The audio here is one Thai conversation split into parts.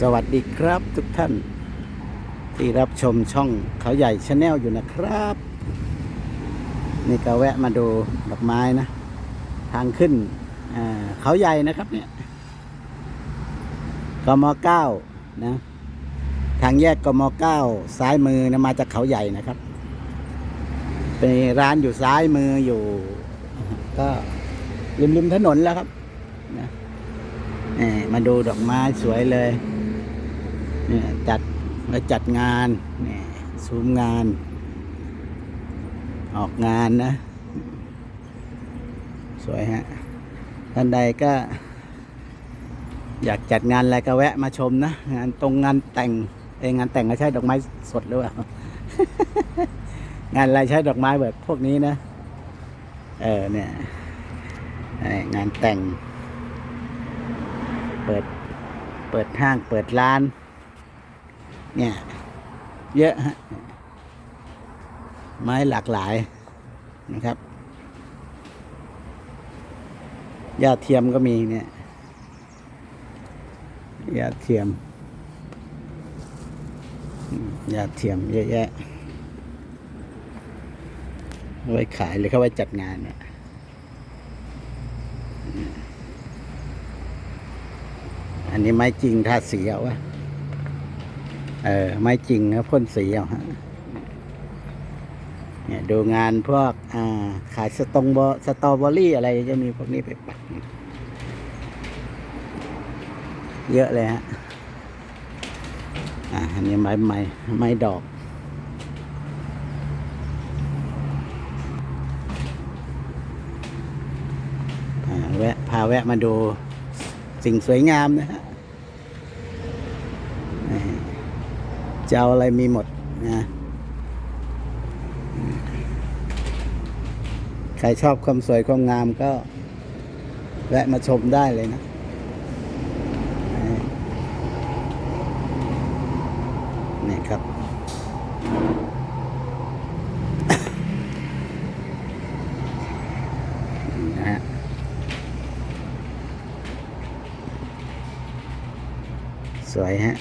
สวัสดีครับทุกท่าน ที่รับชมช่องเขาใหญ่ชาแนลอยู่นะครับ นี่ก็แวะมาดูดอกไม้นะ ทางขึ้นเขาใหญ่นะครับเนี่ยกมเก้านะ ทางแยกกมเก้าซ้ายมือนะมาจากเขาใหญ่นะครับ เป็นร้านอยู่ซ้ายมืออยู่ ก็ริมริมถนนแล้วครับนะนี่มาดูดอกไม้สวยเลย เนี่ยจัดมาจัดงานนี่ซูมงาน ออกงานนะ สวยฮะ ท่านใดก็ อยากจัดงานอะไรก็แวะมาชมนะ งานตรงงานแต่งเองงานแต่งก็ใช้ดอกไม้สดหรือเปล่างานอะไรใช้ดอกไม้แบบพวกนี้นะ เออเนี่ยงานแต่ง เปิด เปิดห้าง เปิดร้าน เนี่ย เยอะฮะไม้หลากหลายนะครับหญ้าเทียมก็มีเนี่ยหญ้าเทียมอืมหญ้าเทียมเยอะแยะเอาไว้ขายหรือเขาไว้จัดงานเนี่ยอันนี้ไม้จริงทาสีเอาวะ เออ ไม้จริงนะพ่นสีเอาฮะเนี่ยดูงานพวก อ่า ขายสตองบอสตรอเบอรี่อะไรจะมีพวกนี้ไปปักเยอะเลยฮะ อ่า อันนี้ไม้ไม้ไม้ดอกอ่าแวะพาแวะมาดูสิ่งสวยงามนะฮะนี่ จะเอาอะไรมีหมดนะใครชอบความสวยความงามก็ แวะมาชมได้เลยนะนี่ครับ นะฮะสวยฮะ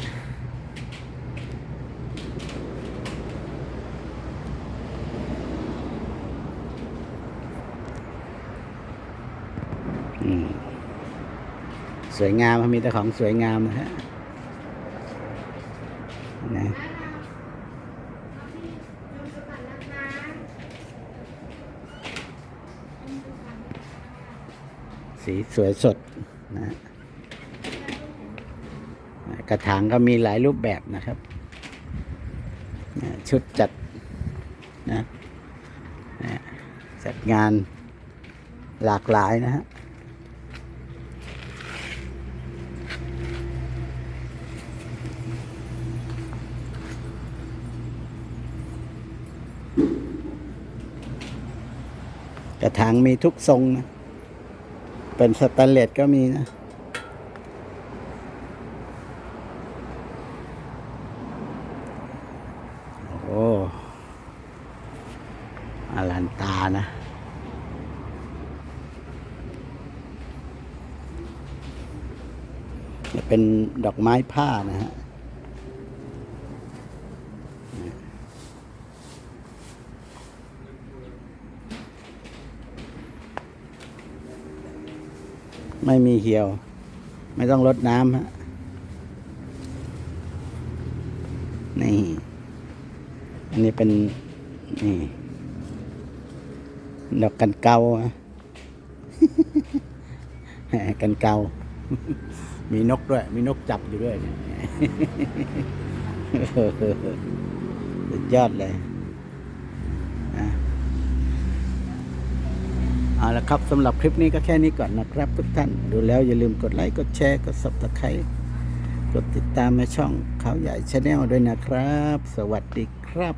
สวยงามครับมีแต่ของสวยงามนะฮะนะสีสวยสดนะกระถางก็มีหลายรูปแบบนะครับ ชุดจัดนะจัดงานหลากหลายนะฮะ กระถางมีทุกทรงนะ เป็นสแตนเลสก็มีนะ โอ้อลันตานะจะเป็นดอกไม้ผ้านะฮะ ไม่มีเหี่ยว ไม่ต้องรดน้ำฮะนี่ อันนี้เป็น นี่ ดอกกันเกาฮะกันเกา มีนกด้วย มีนกจับอยู่ด้วยเนี่ยสุดยอดเลยอะ เอาละครับสำหรับคลิปนี้ก็แค่นี้ก่อนนะครับ ทุกท่านดูแล้วอย่าลืมกดไลค์กดแชร์กดซับสไครต์กดติดตามในช่องเขาใหญ่ชาแนลด้วยนะครับ สวัสดีครับ